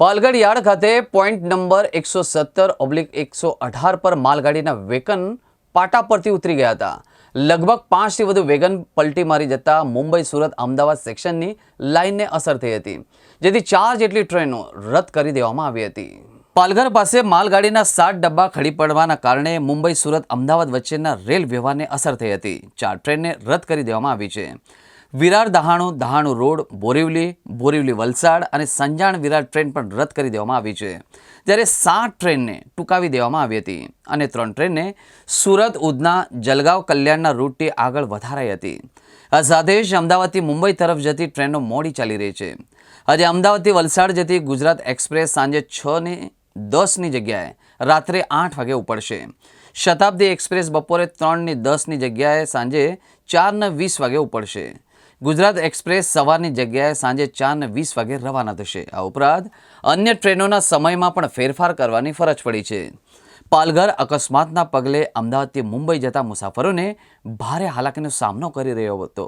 Palghar yard ખાતે point number એકસો સત્તર ઓબ્લિક એકસો અઢાર પર માલગાડીના વેગન પાટા પરથી ઉતરી ગયા હતા. લગભગ પાંચથી વધુ વેગન પલટી મારી જતા મુંબઈ સુરત અમદાવાદ સેક્શનની લાઇનને અસર થઈ હતી, જેથી ચાર જેટલી ટ્રેનો રદ કરી દેવામાં આવી હતી. પાલઘર પાસે માલગાડીના સાત ડબ્બા ખડી પડવાના કારણે મુંબઈ સુરત અમદાવાદ વચ્ચેના રેલ વ્યવહારને અસર થઈ હતી. ચાર ટ્રેનને રદ કરી દેવામાં આવી છે. વિરાર દહાણુ દહાણુ રોડ, બોરીવલી બોરીવલી વલસાડ અને સંજાણ વિરાર ટ્રેન પણ રદ કરી દેવામાં આવી છે. જ્યારે સાત ટ્રેનને ટૂંકાવી દેવામાં આવી હતી અને ત્રણ ટ્રેનને સુરત, ઉધના, જલગાંવ કલ્યાણના રૂટથી આગળ વધારાઈ હતી. આ સાથે અમદાવાદથી મુંબઈ તરફ જતી ટ્રેનો મોડી ચાલી રહી છે. આજે અમદાવાદથી વલસાડ જતી ગુજરાત એક્સપ્રેસ સાંજે છ ને દસની જગ્યાએ રાત્રે આઠ વાગે ઉપડશે. શતાબ્દી એક્સપ્રેસ બપોરે ત્રણની દસની જગ્યાએ સાંજે ચારને વીસ વાગે ઉપડશે. ગુજરાત એક્સપ્રેસ સવારની જગ્યાએ સાંજે ચારને વીસ વાગે રવાના થશે. આ ઉપરાંત અન્ય ટ્રેનોના સમયમાં પણ ફેરફાર કરવાની ફરજ પડી છે. પાલઘર અકસ્માતના પગલે અમદાવાદથી મુંબઈ જતા મુસાફરોને ભારે હાલાકીનો સામનો કરી રહ્યો હતો.